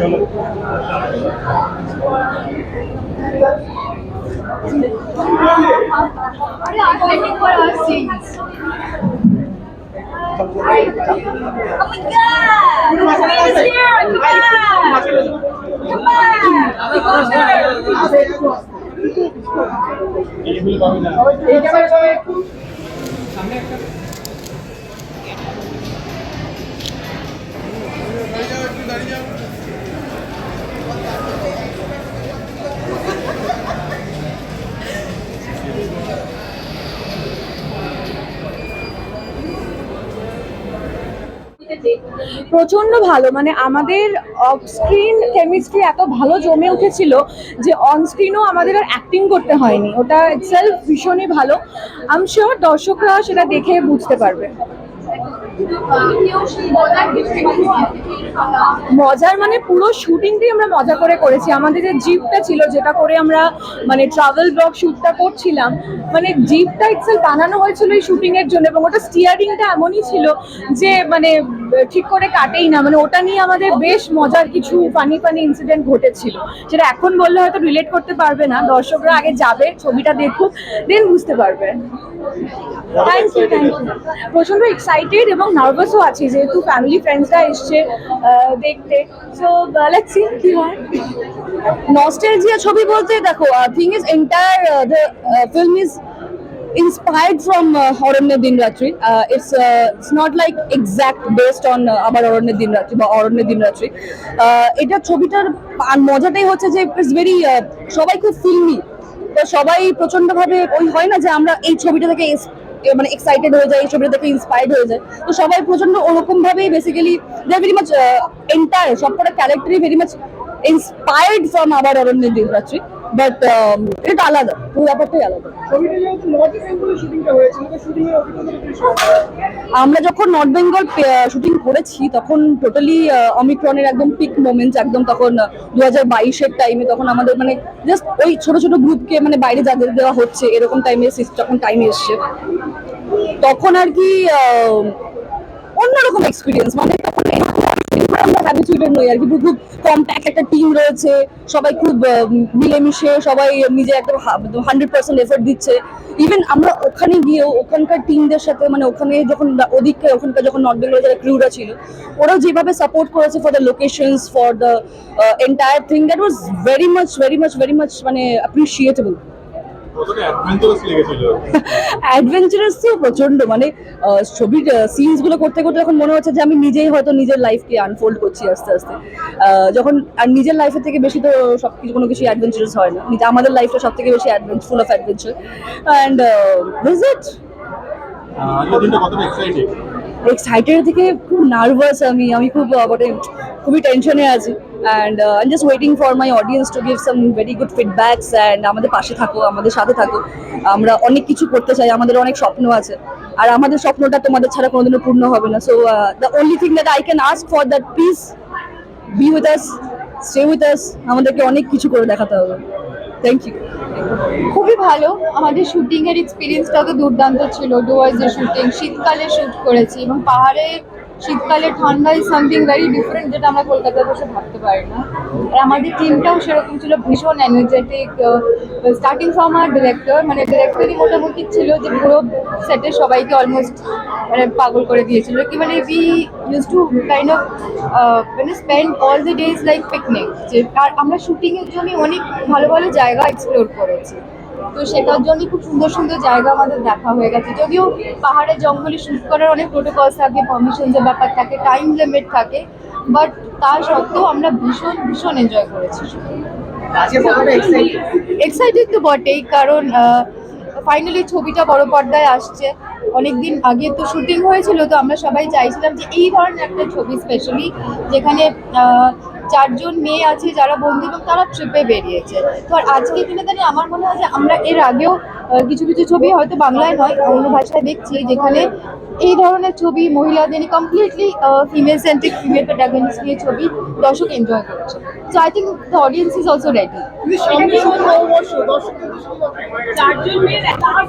Come on! Come on! Come on! Come! Come on! On! প্রচণ্ড ভালো মানে আমাদের অফ স্ক্রিন কেমিস্ট্রি এত ভালো জমে উঠেছিল যে অন স্ক্রিনও আমাদের আর অ্যাক্টিং করতে হয়নি। ওটা সেলফ ভীষণই ভালো। আম শিওর দর্শকরা সেটা দেখে বুঝতে পারবে। মজার মানে পুরো শুটিংটাই আমরা মজা করে করেছি। আমাদের যে জিপটা ছিল, যেটা করে আমরা মানে ট্রাভেল ব্লগ শুটটা করছিলাম মানে জিপটা ইটসেল বানানো হয়েছিল এই শুটিং এর জন্য এবং ওটা স্টিয়ারিংটা এমনই ছিল যে মানে ঠিক করে কাটেই না। মানে ওটা নিয়ে আমাদের বেশ মজার কিছু ফানি ফানি ইনসিডেন্ট ঘটেছিল। সেটা এখন বললে হয়তো রিলেট করতে পারবে না। দর্শকরা আগে যাবে, ছবিটা দেখুক দেন বুঝতে পারবে। থ্যাংক ইউ থ্যাংক ইউ প্রচণ্ড এক্সাইটেড এবং নার্ভাসও আছি, যেহেতু ফ্যামিলি ফ্রেন্ডসরা এসছে দেখতে। সো লেটস সি কি হয়? নস্টালজিয়া ছবি বলতে দেখো thing is entire the film is inspired from uh, Aranya Din Ratri it's it's not like exact based on আবার অরণ্য দিন রাত্রি বা অরণ্য দিন রাত্রি এটা ছবিটার মজাটাই হচ্ছে যে ইটস ভেরি সবাই খুব ফিল্মি তো সবাই প্রচণ্ড ভাবে ওই হয় না যে আমরা এই ছবিটা থেকে মানে এক্সাইটেড হয়ে যায় এই ছবিটা থেকে ইন্সপায়ার্ড হয়ে যায় তো সবাই প্রচণ্ড ওরকম ভাবেই basically they very much entire সবকটা ক্যারেক্টারই ভেরি মাচ ইন্সপায়ার্ড ফ্রম আবার অরণ্য দিন রাত্রি বাট এটা আলাদা, পুরো ব্যাপারটাই আলাদা। আমরা যখন নর্থ বেঙ্গল শুটিং করেছি, তখন টোটালি অমিক্রনের একদম পিক মোমেন্ট একদম তখন দু হাজার বাইশের টাইমে তখন আমাদের মানে জাস্ট ওই ছোট ছোট গ্রুপকে মানে বাইরে যাদের দেওয়া হচ্ছে, এরকম টাইমে যখন টাইম এসছে, তখন আর কি অন্যরকম এক্সপিরিয়েন্স মানে হ্যাবিচুয়েটেড নই আর কি। খুব কম্প্যাক্ট একটা টিম রয়েছে, সবাই খুব মিলেমিশে সবাই নিজে একটা হান্ড্রেড পার্সেন্ট এফোর্ট দিচ্ছে। ইভেন আমরা ওখানে গিয়েও ওখানকার টিমদের সাথে মানে ওখানে যখন ওদিকে, ওখানকার যখন নর্থ বেঙ্গলের যারা ক্রিউরা ছিল, ওরাও যেভাবে সাপোর্ট করেছে for the locations for the entire thing that was very much very much very much মানে অ্যাপ্রিসিয়েটেবল অ্যাডভেঞ্চারাস তো প্রচণ্ড মানে ছবির সিনসগুলো করতে করতে এখন মনে হচ্ছে যে আমি নিজেই হয়তো নিজের লাইফকে আনফোল্ড করছি আস্তে আস্তে। যখন আর নিজের লাইফের থেকে বেশি তো সব কিছু কোনো কিছু অ্যাডভেঞ্চারাস হয় না। নিজে আমাদের লাইফটা সব থেকে বেশি adventure full of adventure and this it excited থেকে খুব নার্ভাস আমি। আমি খুব মানে খুবই টেনশনে আছি। And I just waiting for my audience to give some very good feedbacks and আমাদের পাশে থাকো, আমাদের সাথে থাকো। আমরা অনেক কিছু করতে চাই, আমাদের অনেক স্বপ্ন আছে। আর আমাদের স্বপ্নটা তোমাদের ছাড়া কোনোদিনও পূর্ণ হবে না। So the only thing that I can ask for that please be with us stay with us আমাদেরকে অনেক কিছু করে দেখাতে হবে। থ্যাংক ইউ খুবই ভালো। আমাদের শুটিং এর এক্সপিরিয়েন্সটাও তো দুর্দান্ত ছিল। ডুয়ার্সের শুটিং শীতকালে শুট করেছি এবং পাহাড়ে শীতকালে ঠান্ডা ইজ সামথিং ভেরি ডিফারেন্ট যেটা আমরা কলকাতায় বসে ভাবতে পারি না। আর আমাদের টিমটাও সেরকম ছিল, ভীষণ এনার্জেটিক স্টার্টিং ফ্রম আর ডিরেক্টর মানে ডিরেক্টরই মোটামুটি ছিল যে পুরো সেটের সবাইকে অলমোস্ট মানে পাগল করে দিয়েছিল। কি মানে we use to kind of মানে spend all the days like picnic যে আর আমরা শুটিংয়ের জন্য অনেক ভালো ভালো জায়গা এক্সপ্লোর করেছি। তো সেটার জন্য খুব সুন্দর সুন্দর জায়গা আমাদের দেখা হয়ে গেছে। যদিও পাহাড়ে জঙ্গলে শুট করার অনেক প্রোটোকলস থাকে পারমিশনসের ব্যাপার থাকে টাইম লিমিট থাকে বাট তা সত্ত্বেও আমরা ভীষণ ভীষণ এনজয় করেছি। এক্সাইটেড তো বটেই কারণ ফাইনালি ছবিটা বড় পর্দায় আসছে। অনেকদিন আগে তো শুটিং হয়েছিল তো আমরা সবাই চাইছিলাম যে এই ধরনের একটা ছবি স্পেশালি যেখানে চারজন মেয়ে আছে যারা বন্ধু এবং তারা ট্রিপে বেরিয়েছে। তো আর আজকে দিনে দাঁড়িয়ে আমার মনে হয় যে আমরা এর আগেও কিছু কিছু ছবি হয়তো বাংলায় নয়, অন্য ভাষায় দেখছি যেখানে এই ধরনের ছবি মহিলাদের completely female centric female protagonist নিয়ে ছবি দর্শক এনজয় করছে।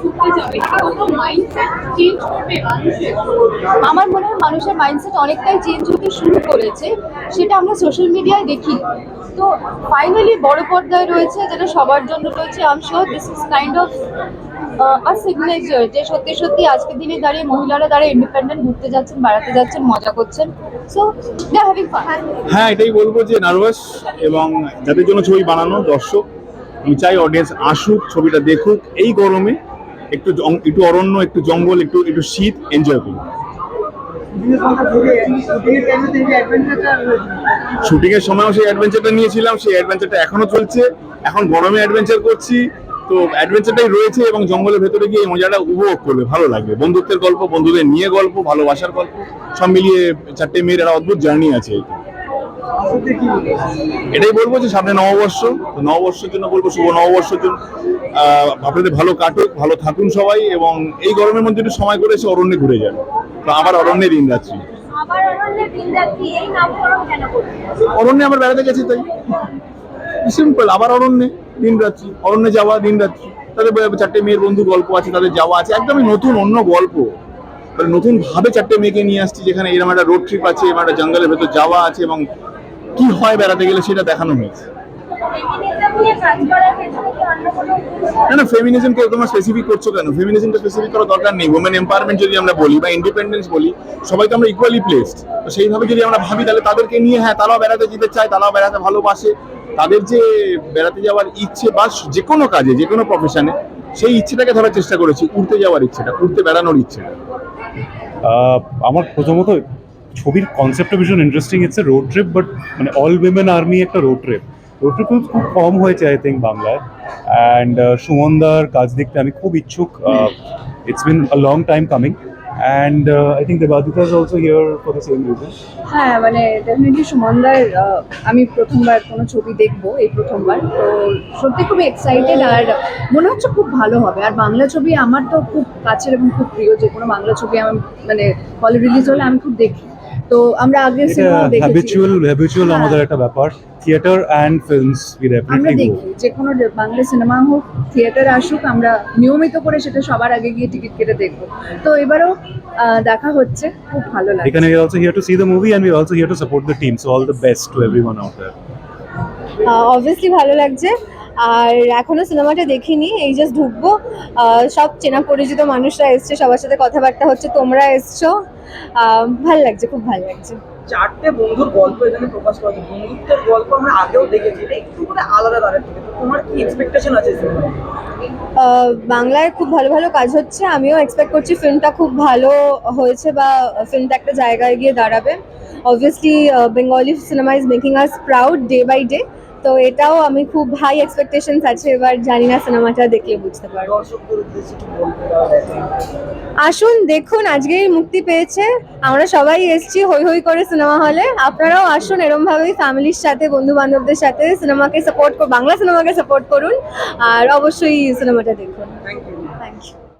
ঘুরতে যাবে এটা কত মাইন্ডসেট চেঞ্জ করবে মানুষের আমার মনে হয় মানুষের মাইন্ডসেট অনেকটাই চেঞ্জ হতে শুরু করেছে। সেটা আমরা সোশ্যাল মিডিয়ায় দেখি তো ফাইনালি বড় পর্দায় রয়েছে যেটা সবার জন্য রয়েছে I'm sure this is kind of a signature যে সত্যি সত্যি আজকের দিনে দাঁড়িয়ে মহিলারা তারা ইন্ডিপেন্ডেন্ট ঘুরতে যাচ্ছেন বেড়াতে যাচ্ছেন মজা করছেন। সো দে হ্যাভিং ফান হ্যাঁ এটাই বলব যে নার্ভাস এবং যাদের জন্য ছবি বানানো দর্শক আমি চাই অডিয়েন্স আসুক ছবিটা দেখুক এই গরমে একটু একটু অরণ্য একটু জঙ্গল একটু একটু শীত এনজয় করুক শুটিং এর সময়ও সেই অ্যাডভেঞ্চারটা নিয়েছিলাম, সেই অ্যাডভেঞ্চারটা এখনও চলছে। এখন গরমে অ্যাডভেঞ্চার করছি। তো অ্যাডভেঞ্চারটাই রয়েছে এবং জঙ্গলের ভেতরে গিয়ে মজাটা উপভোগ করবে ভালো লাগবে। বন্ধুত্বের গল্প, বন্ধুদের নিয়ে গল্প, ভালোবাসার গল্প, সব মিলিয়ে চারটে মেয়ের একটা অদ্ভুত জার্নি আছে? এটাই বলব যে সামনে নববর্ষ নববর্ষের জন্য বলব শুভ নববর্ষের জন্য। আপনাদের ভালো কাটুক, ভালো থাকুন সবাই এবং এই গরমের মধ্যে একটু সময় করে এসে অরণ্যে ঘুরে যান। তো আবার অরণ্যে দিন রাত্রি এই নামকরণ কেন করছে অরণ্যে আমরা বেড়াতে গেছি তাই। সিম্পল আবার অরণ্যে দিন রাত্রি অরণ্যে যাওয়া, দিন রাত্রি তাদের চারটে মেয়ের বন্ধু গল্প আছে, তাদের যাওয়া আছে। একদমই নতুন, অন্য গল্প। মানে নতুন ভাবে চারটে মেয়েকে নিয়ে আসছি, যেখানে এরকম একটা রোড ট্রিপ আছে এরকম একটা জঙ্গলের ভেতর যাওয়া আছে, এবং কি হয় বেড়াতে গেলে সেটা দেখানো হয়েছে। না না ফেমিনিজমকে তোমরা স্পেসিফিক করছ কেন? ফেমিনিজমটা স্পেসিফিক করার দরকার নেই। ওমেন এম্পাওয়ারমেন্ট যদি আমরা বলি বা ইন্ডিপেন্ডেন্স বলি সবাই তো আমরা ইকুয়ালি প্লেসড তো সেইভাবে যদি আমরা ভাবি তাহলে তাদেরকে নিয়ে হ্যাঁ তারাও বেড়াতে যেতে চায় তারাও বেড়াতে ভালোবাসে। তাদের যে বেড়াতে যাওয়ার ইচ্ছে বা যে কোনো কাজে যে কোনো প্রফেশনে সেই ইচ্ছেটাকে ধরার চেষ্টা করেছি উড়তে যাওয়ার ইচ্ছেটা উড়তে বেড়ানোর ইচ্ছেটা। আমার প্রথমত ছবির কনসেপ্টটা ভীষণ interesting it's a road trip but মানে অল উইমেন আর্মি একটা রোড ট্রিপ ট্রিপ খুব কম হয়েছে আই থিঙ্ক বাংলায়। অ্যান্ড সুমনদার কাজ দেখতে আমি খুব ইচ্ছুক it's been a long time coming and I think Debaditya is also here for the same reason হ্যাঁ মানে ডেফিনেটলি সুমনদার আমি প্রথমবার কোনো ছবি দেখব এই প্রথমবার। তো সত্যি খুবই এক্সাইটেড আর মনে হচ্ছে খুব ভালো হবে। আর বাংলা ছবি আমার তো খুব কাছের এবং খুব প্রিয়। যে কোনো বাংলা ছবি আমি মানে হলে রিলিজ হলে আমি খুব দেখি। তো আমরা এটা সিনেমা দেখেছি। হ্যাবিচুয়াল হ্যাবিচুয়াল হ্যাঁ। আমাদের একটা ব্যাপার। থিয়েটার অ্যান্ড ফিল্মস উই আমরা ডেফিনেটলি দেখি যে কোনো বাংলা সিনেমা হোক থিয়েটার আসুক আমরা নিয়মিত করে সেটা সবার আগে গিয়ে টিকিট কেটে দেখব। তো এবারও আহ, দেখা হচ্ছে খুব ভালো লাগে এখানে we are also here to see the movie and we are also here to support the team so all the best to everyone out there. Obviously ভালো লাগছে। আর এখনও সিনেমাটা দেখিনি এই জাস্ট ঢুকবো। সব চেনা পরিচিত মানুষরা এসছে সবার সাথে কথাবার্তা হচ্ছে তোমরা এসছো। ভালো লাগছে খুব ভালো লাগছে। চারটে বন্ধুর গল্প এখানে প্রকাশ করা হচ্ছে। বন্ধুত্বের গল্প আমরা আগেও দেখেছি এটা একটু করে আলাদা তাদের থেকে। তোমার কি এক্সপেকটেশন আছে বাংলায় খুব ভালো ভালো কাজ হচ্ছে আমিও এক্সপেক্ট করছি ফিল্মটা খুব ভালো হয়েছে বা ফিল্মটা একটা জায়গায় গিয়ে দাঁড়াবে। Obviously Bengali cinema is making us proud day by day তো এটাও আমি খুব হাই এক্সপেকটেশনস আছে এবার জানি না সিনেমাটা দেখলে বুঝতে পারব। আসুন দেখুন আজকেই মুক্তি পেয়েছে। আমরা সবাই এসেছি হই হই করে সিনেমা হলে আপনারাও আসুন এরম ভাবেই ফ্যামিলির সাথে বন্ধু বান্ধবদের সাথে সিনেমাকে সাপোর্ট বাংলা সিনেমাকে সাপোর্ট করুন। আর অবশ্যই সিনেমাটা দেখুন। Thank you thank you